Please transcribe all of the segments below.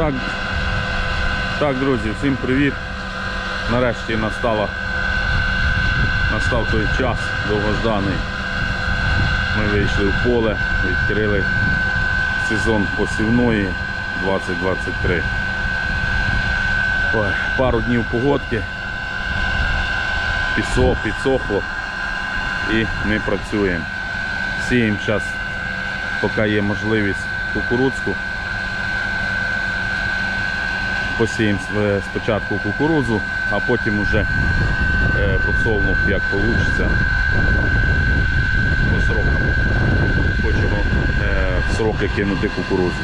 Так, так, друзі, всім привіт. Нарешті настала, настав той час довгожданий. Ми вийшли в поле, відкрили сезон посівної 2023. Ой, Пару днів погодки. Пісо, підсохло і ми працюємо. Сіємо зараз, поки є можливість кукурудзку. Посіємо спочатку кукурудзу, а потім уже е, подсолнух як вийде по срокам. Хочемо е, в сроки кинути кукурудзу.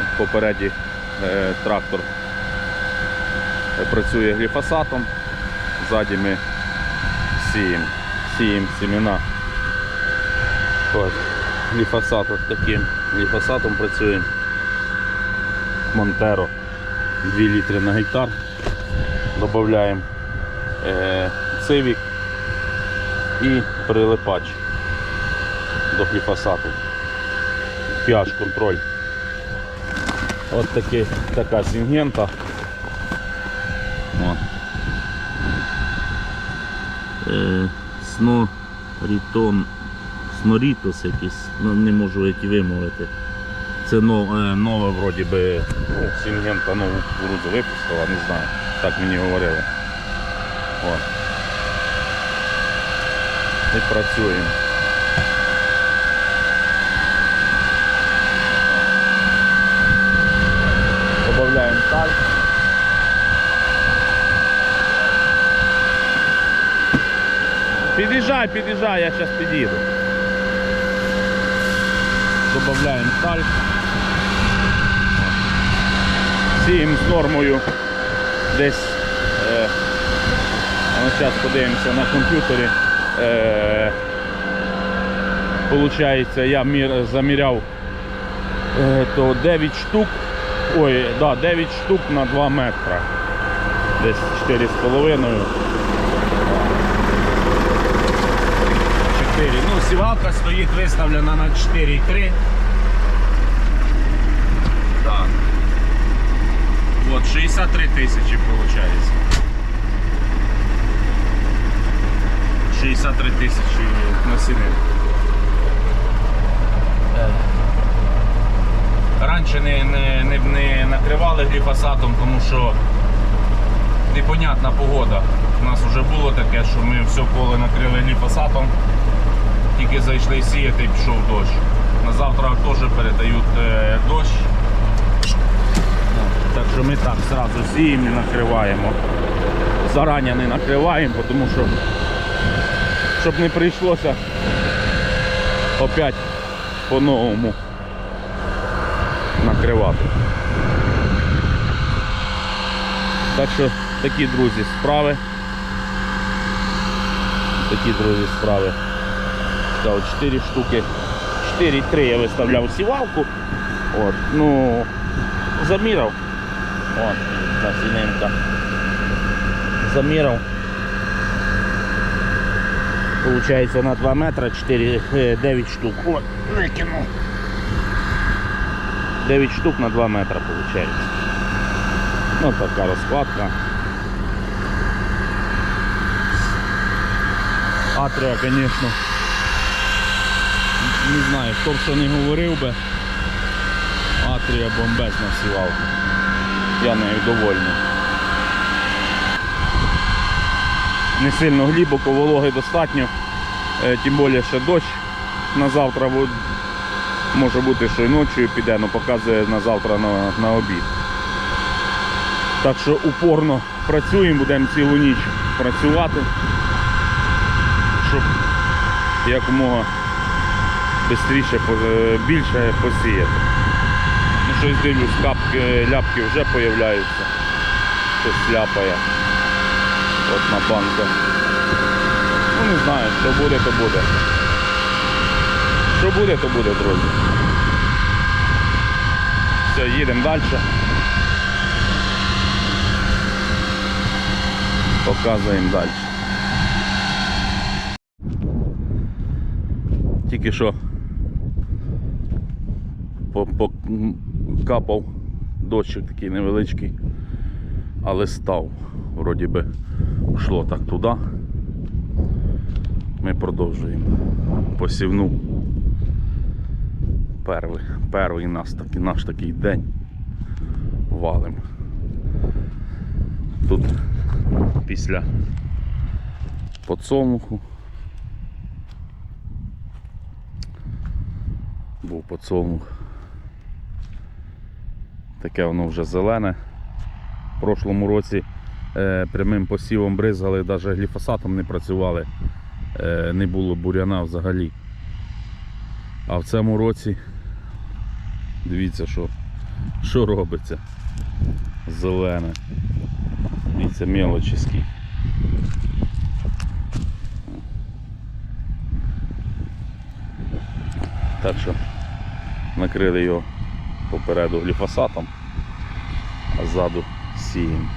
От Попереді е, трактор працює гліфосатом, ззаді ми сіємо, сіємо семена. От, гліфосат таким гліфосатом працюємо. Монтеро 2 літри на гектар. Додаємо е, цивік і прилипач до гліфосату. pH контроль. От таки, така сінгента. Е, снорітон, снорітос якийсь, ну, не можу які вимовити. Це нов- е, нове вроді би, ну, Сінгента нову кукурудзу випустила, не знаю. Так мені говорили. О. І працюємо. Добавляємо таль. Під'їжджай, під'їжджай, я зараз під'їду. Добавляємо таль. Сіємо з нормою десь. Е, зараз подивимося на комп'ютері. Е, Получається, я мір, заміряв е, то 9 штук. Ой, да, 9 штук на 2 метри. Десь 4,5. Ну, сівалка стоїть виставлена на 4,3. Так. Вот 63 тисячі виходить. 63 тисячі насінин. Раніше не, не, не, не накривали гліфосатом, тому що непонятна погода. У нас вже було таке, що ми все поле накрили гліфосатом, тільки зайшли сіяти пішов дощ. На завтра теж передають е, дощ. Так що ми так зразу сіємо і накриваємо. Зарані не накриваємо, тому що щоб не прийшлося опять по-новому накривати. Так що такі друзі справи. Такі друзі справи. Сказав, 4 штуки. 4-3 я виставляв сівалку. От, ну, заміряв. От, насінинка. Заміряв. Получається на 2 метри 4, е, 9 штук. От, викинув. 9 штук на 2 метра получается. Ну така розкладка. Атрія, звісно. Не знаю, хто б що не говорив би. Атрія бомбезна сівалка. Я нею довольний. Не сильно глибоко, вологи достатньо. Е, Тим більше ще дощ на завтра. Може бути, що і ночі піде, але показує на завтра на, на обід. Так що упорно працюємо, будемо цілу ніч працювати, щоб якомога швидше, більше посіяти. Ну щось дивлюсь, капки, ляпки вже з'являються. Щось ляпає. От на банках. Ну не знаю, що буде, то буде. Що буде, то буде, друзі. Все, їдемо далі. Показуємо далі. Тільки що по- по- дощик такий невеличкий, але став. Вроді би йшло так туди. Ми продовжуємо посівну. Перший, перший наш, наш такий день валим. Тут після подсолнуху був подсолнух. Таке воно вже зелене. В прошлому році е, прямим посівом бризгали, навіть гліфосатом не працювали, е, не було буряна взагалі. А в цьому році дивіться, що, що робиться. Зелене. Дивіться, мелочі. Так що накрили його попереду гліфосатом, ззаду сієм.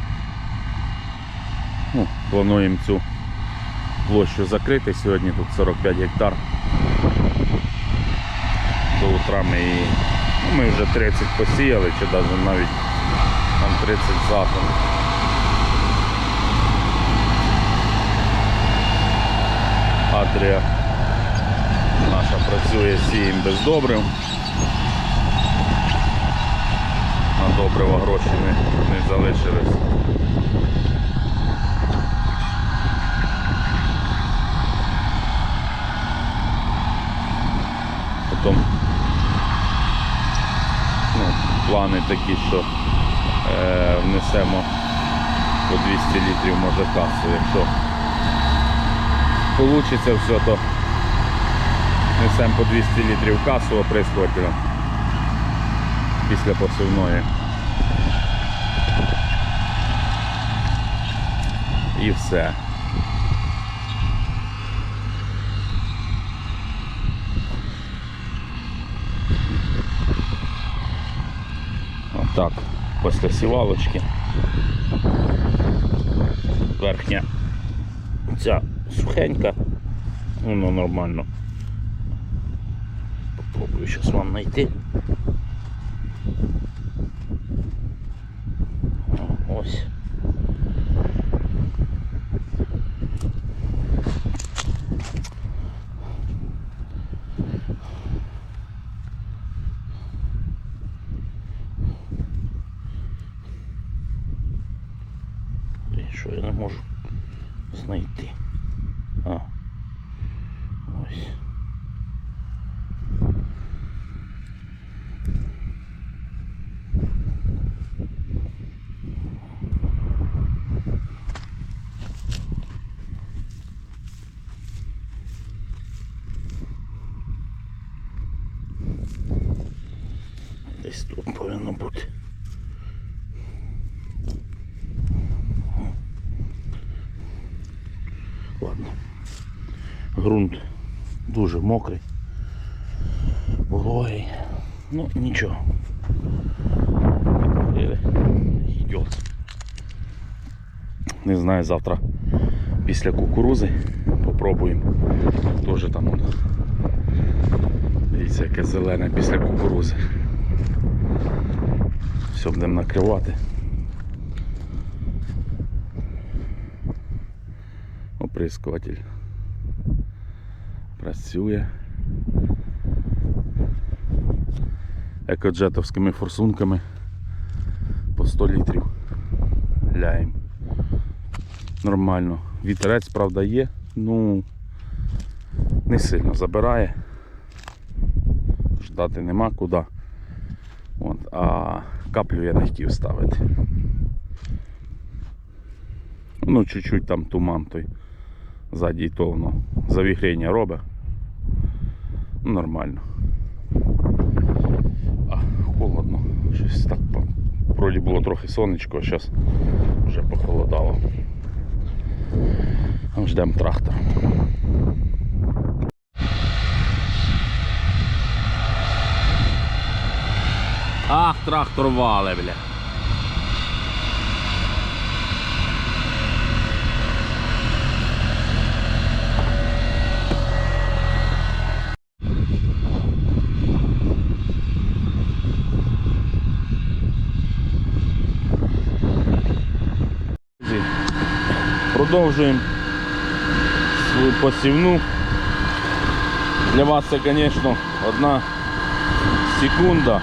Ну, плануємо цю площу закрити. Сьогодні тут 45 гектар. До утра ми її. Ну, ми вже 30 посіяли, чи навіть навіть там 30 затон. Адрія наша працює сієм без добрив. На добрива гроші не, не залишились. Потім ну, плани такі, що е, внесемо по 200 літрів може касу. Якщо вийде все, то несемо по 200 літрів касу оприскувателя після посівної. І все. Отак, після сівалочки. Верхня ця сухенька, воно нормально. Попробую зараз вам знайти. О, Ось. І що я не можу знайти? А. Ось. Десь тут повинно бути. Ладно. Грунт дуже мокрий. Вологий. Ну, нічого. Йдет. Не знаю, завтра після кукурузи попробуємо. Теж там воно. Дивіться, яке зелене після кукурузи. Все будемо накривати. Оприскуватель працює. Екоджетовськими форсунками по 100 літрів ляємо. Нормально. Вітерець, правда, є, ну не сильно забирає. Ждати нема куди. От, а каплю я не хотів ставити. Ну, чуть-чуть там туман той ззаді то воно завіхрення робить. Нормально. А, холодно. Щось так вроді було трохи сонечко, а зараз вже похолодало. Ждемо трактор. Ах, трактор вале, бля. Продовжуємо свою посівну. Для вас це, звісно, одна секунда,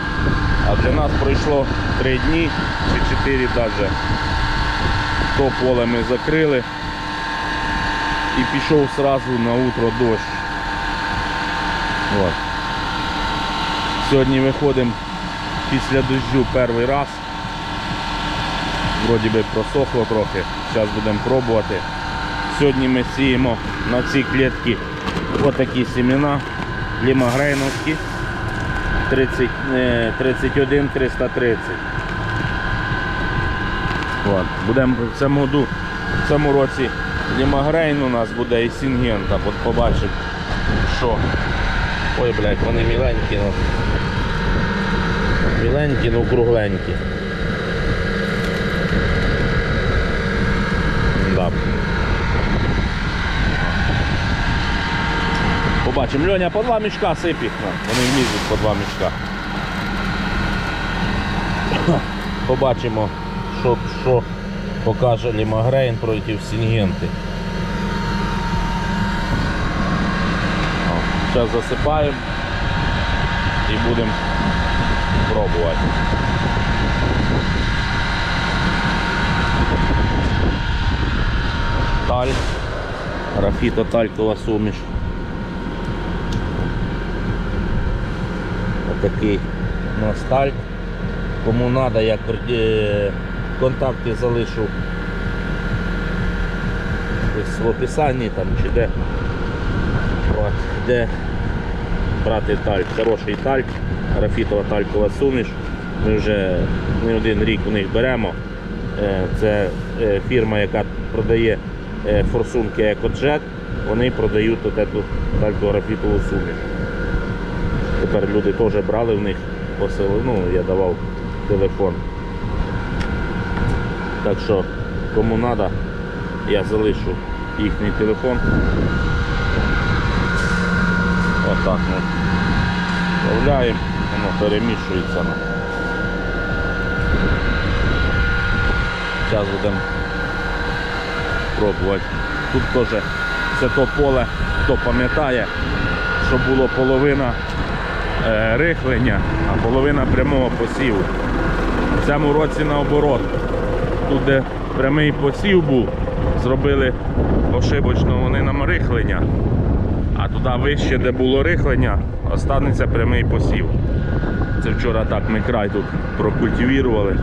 а для нас пройшло 3 дні чи 4 навіть. То поле ми закрили і пішов сразу на утро дощ. От. Сьогодні виходимо після дощу перший раз. Вроді би просохло трохи, зараз будемо пробувати. Сьогодні ми сіємо на ці клітки отакі семена лімагрейновські 30, е, 31 330. От. Будемо в цьому, году, в цьому році лімагрейн у нас буде і сінгента. От побачимо, що. Ой, блядь, вони міленькі, ну. Міленькі, ну кругленькі. Да. Побачимо. Льоня, по два мішка сип їх. на. Вони влізуть по два мішка. Побачимо, що, що покаже Лімагрейн проти Сінгенти. Зараз засипаємо і будемо пробувати. Таль, графіто талькова суміш. Отакий у нас таль. Кому треба, я е, контакти залишу в описанні там чи де. От, де брати таль. Хороший таль, графітова талькова суміш. Ми вже не один рік у них беремо. Е, Це е, фірма, яка продає форсунки Екоджет. Вони продають от эту талькографітову суміш. Тепер люди теж брали в них посили, ну, я давав телефон. Так що, кому треба, я залишу їхній телефон. Отак ми вставляємо, воно перемішується. Ну. Зараз будемо пробувати. Тут теж це то поле, хто пам'ятає, що було половина рихлення, а половина прямого посіву. В цьому році наоборот. Тут, де прямий посів був, зробили ошибочно вони нам рихлення, а туди вище, де було рихлення, останеться прямий посів. Це вчора так ми край тут прокультивірували.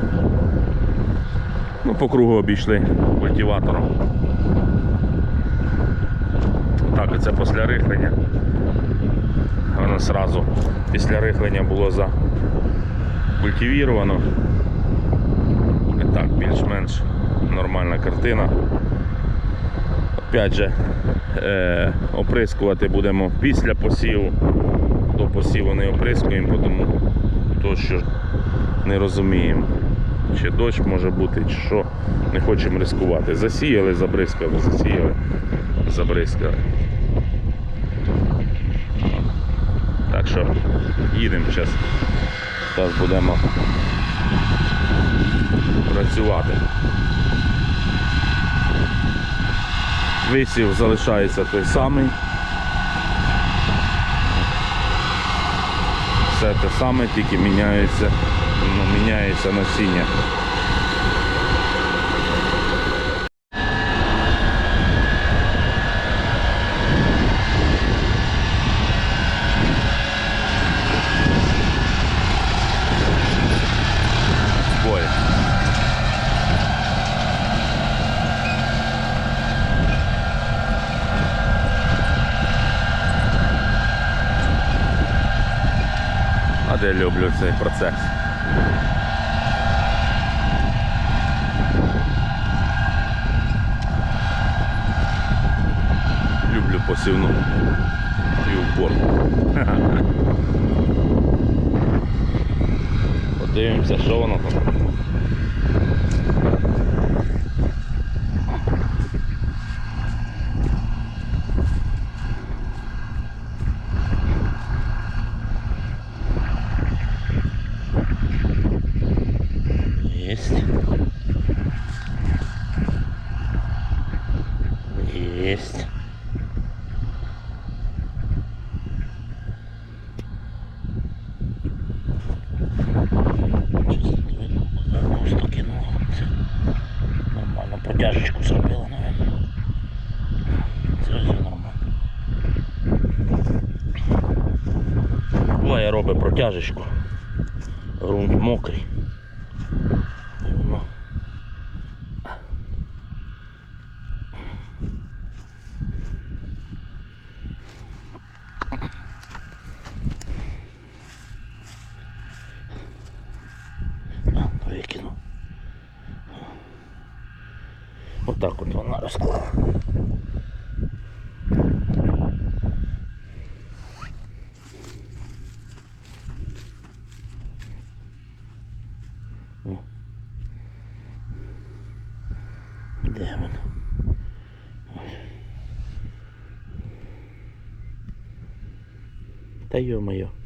Ну, по кругу обійшли культиватором. Так, оце після рихлення. Воно сразу після рихлення було закультивіровано. І так, більш-менш нормальна картина. Опять же, е, оприскувати будемо після посіву. До посіву не оприскуємо, тому то, що не розуміємо. Чи дощ може бути, чи що. Не хочемо ризикувати. Засіяли, забризкали, засіяли, забризкали. Так що їдемо зараз. Зараз будемо працювати. Висів залишається той самий. Все те саме, тільки міняється, ну, міняється насіння. Бой. А де люблю цей процес. Люблю посівну і уборку. Подивимося, що воно там. Нормально, зробили, зробила, наверное. Це все нормально. Буває робить протяжечку. Грунт мокрий. Cayo Mayor.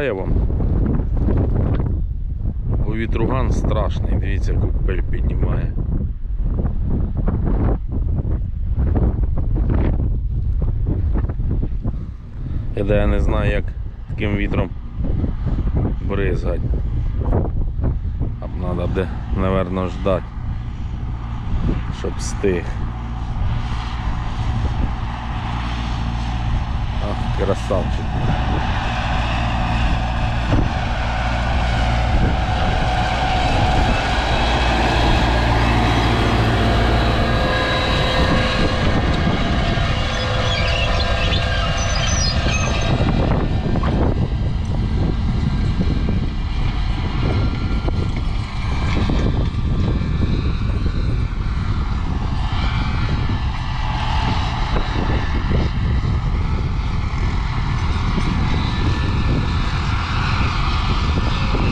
Не вам. Бо вітруган страшний, дивіться, яку пель піднімає. Де я не знаю, як таким вітром бризгать. А треба де, напевно, ждати, щоб стих. Ах, красавчик.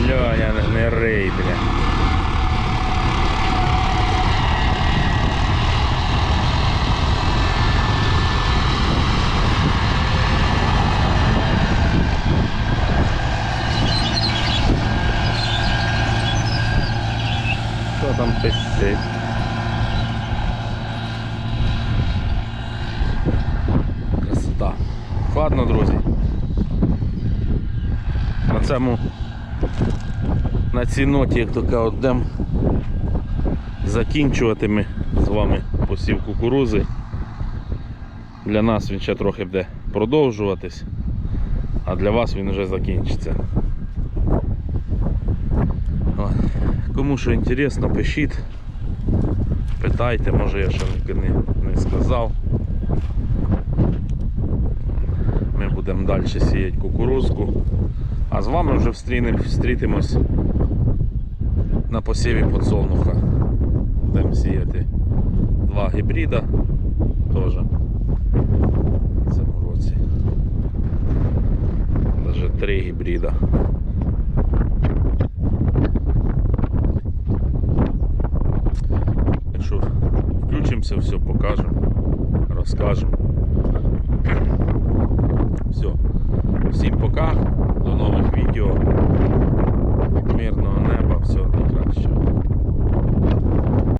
Ля, я не, не рей, бля. Що там пищить? Красота. Ладно, друзі. На цьому на цій ноті, як то кажуть, будемо закінчувати ми з вами посів кукурузи. Для нас він ще трохи буде продовжуватись, а для вас він вже закінчиться. Кому що інтересно, пишіть, питайте, може я ще не, не, сказав. Ми будемо далі сіяти кукурузку. А з вами вже встрітимось на посіві подсолнуха. Будемо сіяти два гібрида теж в цьому році. Навіть три гібрида. Так що включимося, все покажемо, розкажемо. Все. Всім пока. До нових відео.